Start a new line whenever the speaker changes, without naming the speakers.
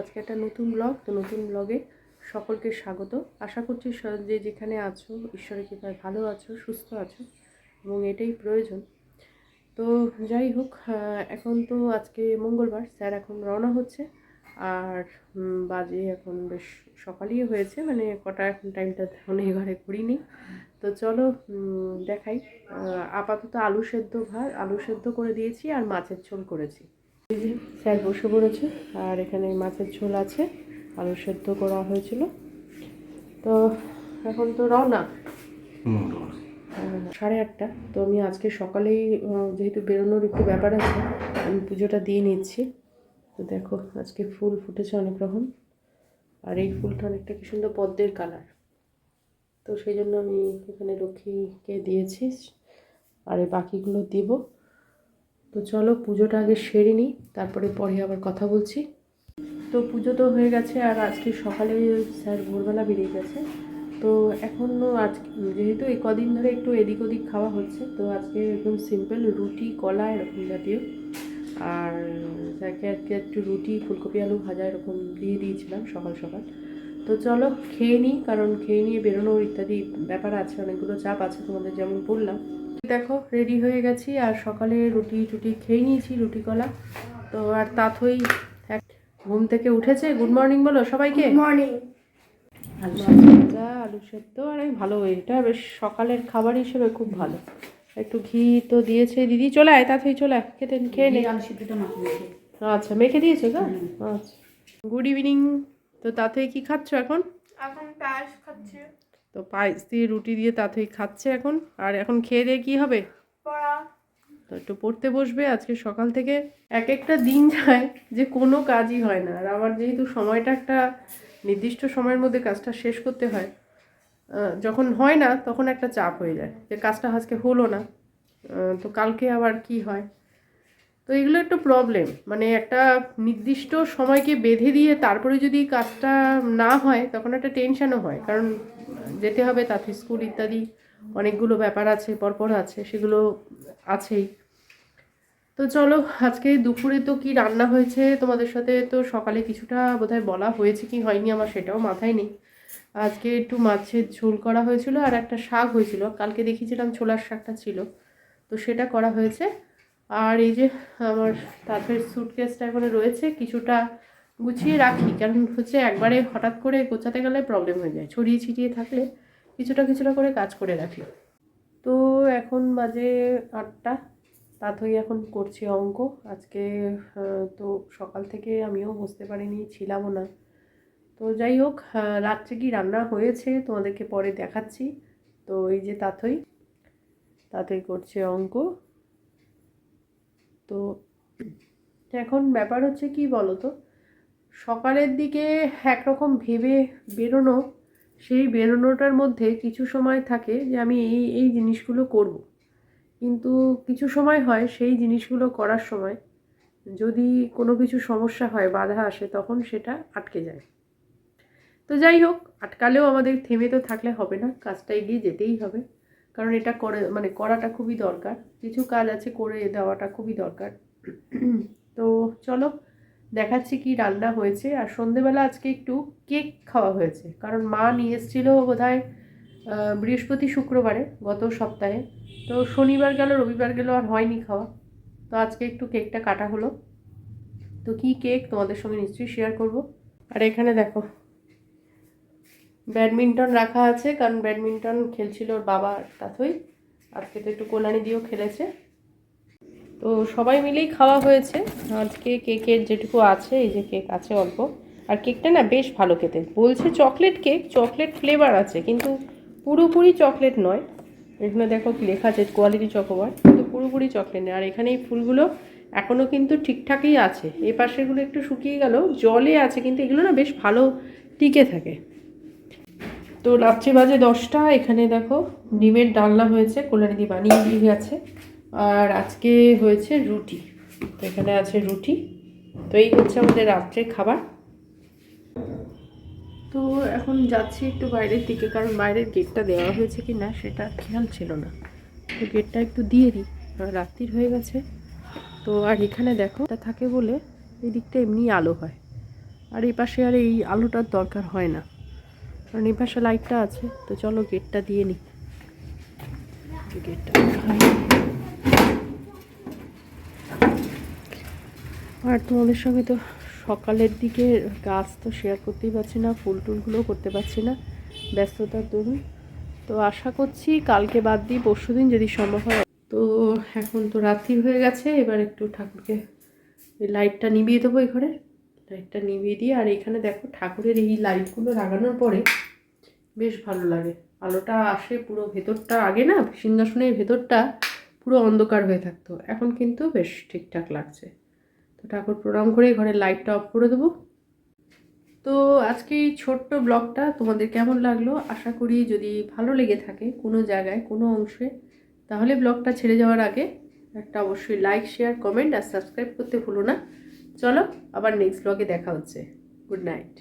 আজকে একটা নতুন ব্লগ তো নতুন ব্লগে সকলকে স্বাগত। আশা করছি যে যেখানে আছো, ঈশ্বরের কৃপায় ভালো আছো, সুস্থ আছো, এবং এটাই প্রয়োজন। তো যাই হোক এখন তো আজকে মঙ্গলবার, স্যার এখন রওনা হচ্ছে, আর বাজে এখন বেশ সকালই হয়েছে মানে কটা এখন টাইমটা অনেক ঘরে ঘুরিনি তো চলো দেখাই। আপাতত আলু সেদ্ধ ভাত, আলু সেদ্ধ করে দিয়েছি আর মাছের ঝোল করেছি। স্যার বসে পড়েছে আর এখানে মাছের ঝোল আছে আলু সেদ্ধ করা হয়েছিল। তো এখন তো রওনা। সাড়ে আটটা। তো আমি আজকে সকালেই যেহেতু বেরোনোর একটু ব্যাপার আছে আমি পুজোটা দিয়ে নিচ্ছি। তো দেখো আজকে ফুল ফুটেছে অনেক রকম। আর এই ফুলটা অনেকটা কি সুন্দর পদ্মের কালার। তো সেই জন্য আমি এখানে লক্ষ্মীকে দিয়েছি আর এই বাকিগুলো দিব। তো চলো পুজোটা আগে সেরে নিই, তারপরে পরে আবার কথা বলছি। তো পুজো তো হয়ে গেছে আর আজকে সকালে স্যার ভোরবেলা বেরিয়ে গেছে। তো এখনও আজ যেহেতু এই কদিন ধরে একটু এদিক ওদিক খাওয়া হচ্ছে, তো আজকে একদম সিম্পল রুটি, কলা এরকম জাতীয়। আর যাকে আজকে একটু রুটি, ফুলকপি, আলু ভাজা এরকম দিয়ে দিয়েছিলাম সকাল সকাল। তো চলো খেয়ে নিই, কারণ খেয়ে নিয়ে বেরোনোর ইত্যাদি ব্যাপার আছে, অনেকগুলো চাপ আছে তোমাদের যেমন বললাম। দেখো রেডি হয়ে গেছি। আর সকালে রুটি টুটি খেয়ে নিয়েছি রুটি কলা। তো আর তাথই এক ঘুম থেকে উঠেছে? গুড মর্নিং বলো সবাইকে।
মর্নিং
আলু ভাজা আলু সেদ্ধ আর এই ভালো এটা বেশ সকালের খাবার হিসেবে খুব ভালো। একটু ঘি তো দিয়েছে দিদি। চলে আয় তাড়াতাড়ি চলে আয় খেতে খেয়ে নে।
আলু সিদ্ধটা মাখিয়ে
আচ্ছা মেখে দিয়েছে গো? আচ্ছা। গুড ইভিনিং তো তাতে কি খাচ্ছ এখন?
এখন পায়েস খাচ্ছে।
তো পায়েস দিয়ে রুটি দিয়ে তাতে খাচ্ছে এখন। আর এখন খেয়ে দিয়ে কী হবে? তো একটু পড়তে বসবে আজকে সকাল থেকে এক একটা দিন যায় যে কোনো কাজই হয় না। আর আমার যেহেতু সময়টা একটা নির্দিষ্ট সময়ের মধ্যে কাজটা শেষ করতে হয় যখন হয় না তখন একটা চাপ হয়ে যায় যে কাজটা আজকে হলো না তো কালকে আবার কি হয়? তো এগুলো একটা প্রবলেম মানে একটা নির্দিষ্ট সময়কে বেঁধে দিয়ে তারপরে যদি কাজটা না হয়, তখন একটা টেনশানও হয়। কারণ যেতে হবে তাতে স্কুল ইত্যাদি অনেকগুলো ব্যাপার আছে, পরপর আছে, সেগুলো আছেই। তো চলো, আজকে দুপুরে তো কি রান্না হয়েছে তোমাদের সাথে তো সকালে কিছুটা বোধহয় বলা হয়েছে কি হয়নি আমার সেটাও মাথায় নেই। আজকে একটু মাছের ঝোল করা হয়েছিল আর একটা শাক হয়েছিল। কালকে দেখিয়েছিলাম ছোলার শাকটা ছিল। তো সেটা করা হয়েছে। আর এই যে আমার তাঁতের সুটকেসটা এখানে রয়েছে, কিছুটা গুছিয়ে রাখি, কারণ হচ্ছে একবারে হঠাৎ করে গোছাতে গেলে প্রবলেম হয়ে যায়। ছড়িয়ে ছিটিয়ে থাকলে কিছুটা কিছুটা করে কাজ করে রাখি। তো এখন বাজে আটটা, তাতই এখন করছি অঙ্ক। আজকে তো সকাল থেকে আমিও বসতে পারিনি, ছিলামও না। তো যাই হোক রাত্রে কি রান্না হয়েছে তোমাদেরকে পরে দেখাচ্ছি। তো এই যে তাতই তাতই করছে অঙ্ক। তো এখন ব্যাপার হচ্ছে কি বলো তো সকালের দিকে একরকম ভেবে বেরোনো, সেই বেরোনোটার মধ্যে কিছু সময় থাকে যে আমি এই এই জিনিসগুলো করব। কিন্তু কিছু সময় হয় সেই জিনিসগুলো করার সময় যদি কোনো কিছু সমস্যা হয়, বাধা আসে, তখন সেটা আটকে যায়। তো যাই হোক, আটকালেও আমাদের থেমে তো থাকলে হবে না, কাজটা এগিয়ে যেতেই হবে। কারণ এটা করে মানে করাটা খুবই দরকার। কিছু কাজ আছে করে দেওয়াটা খুবই দরকার। তো চলো, দেখাচ্ছি কি রান্না হয়েছে। আর সন্ধেবেলা আজকে একটু কেক খাওয়া হয়েছে। কারণ মা নিয়ে এসেছিল বোধ বৃহস্পতি শুক্রবারে গত সপ্তাহে। তো শনিবার গেল, রবিবার গেল, আর হয়নি খাওয়া। তো আজকে একটু কেকটা কাটা হলো। তো কি কেক? তোমাদের সঙ্গে নিশ্চয়ই শেয়ার করব। আর এখানে দেখো ব্যাডমিন্টন রাখা আছে, কারণ ব্যাডমিন্টন খেলছিল ওর বাবা তাথই আজকে তো একটু কল্যাণী দিয়েও খেলেছে। তো সবাই মিলেই খাওয়া হয়েছে। আজকে কেকের যেটুকু আছে, এই যে কেক আছে অল্প। আর কেকটা না বেশ ভালো খেতে। বলছে চকলেট কেক, চকলেট ফ্লেভার আছে, কিন্তু পুরোপুরি চকলেট নয়। এখানে দেখো লেখা আছে, কোয়ালিটি চকোবার, কিন্তু পুরোপুরি চকলেট নেই আর এখানে এই ফুলগুলো এখনও কিন্তু ঠিকঠাকই আছে। এই পাশেরগুলো একটু শুকিয়ে গেল, জলে আছে, কিন্তু এগুলো না বেশ ভালো টিকে থাকে। তো রাত্রি বাজে দশটা, এখানে দেখো ডিমের ডালনা হয়েছে, কল্যাণীদি বানিয়ে দিয়ে গেছে। আর আজকে হয়েছে রুটি, তো এখানে আছে রুটি। তো এই হচ্ছে আমাদের রাত্রের খাবার। তো এখন যাচ্ছি একটু বাইরের দিকে, কারণ বাইরের গেটটা দেওয়া হয়েছে কি না সেটা খেয়াল ছিল না। তো গেটটা একটু দিয়ে দিই রাত্রির হয়ে গেছে। তো আর এখানে দেখো, এটা থাকে বলে এই দিকটা এমনি আলো হয়। আর এই পাশে আর এই আলোটার দরকার হয় না। কারণ এই পাশে লাইটটা আছে, তো চলো গেটটা দিয়ে নিই গেটটা আর তোমাদের সঙ্গে তো সকালের দিকে গাছ তো শেয়ার করতেই পারছি না, ফুল টুলগুলোও করতে পারছি না, ব্যস্ততার দরুন। তো আশা করছি কালকে বাদ দিই পরশু দিন যদি সম্ভব হয়। তো এখন তো রাত্রি হয়ে গেছে, এবার একটু ঠাকুরকে লাইটটা নিভিয়ে দেবো এই ঘরে। লাইটটা নিভিয়ে দিয়ে, আর এখানে দেখো ঠাকুরের এই লাইটগুলো লাগানোর পরে বেশ ভালো লাগে। আলোটা আসে পুরো ভেতরটা, আগে না সিংহাসনের ভেতরটা পুরো অন্ধকার হয়ে থাকতো, এখন কিন্তু বেশ ঠিকঠাক লাগছে। তো ঠাকুর প্রণাম করে ঘরের লাইটটা অফ করে দেবো। তো আজকে এই ছোট্ট ব্লগটা তোমাদের কেমন লাগল? আশা করি যদি ভালো লেগে থাকে কোনো জায়গায়, কোনো অংশে, তাহলে ব্লগটা ছেড়ে যাওয়ার আগে একটা অবশ্যই লাইক শেয়ার কমেন্ট আর সাবস্ক্রাইব করতে ভুলো না। চলো আবার নেক্সট ব্লগে দেখা হচ্ছে। Good night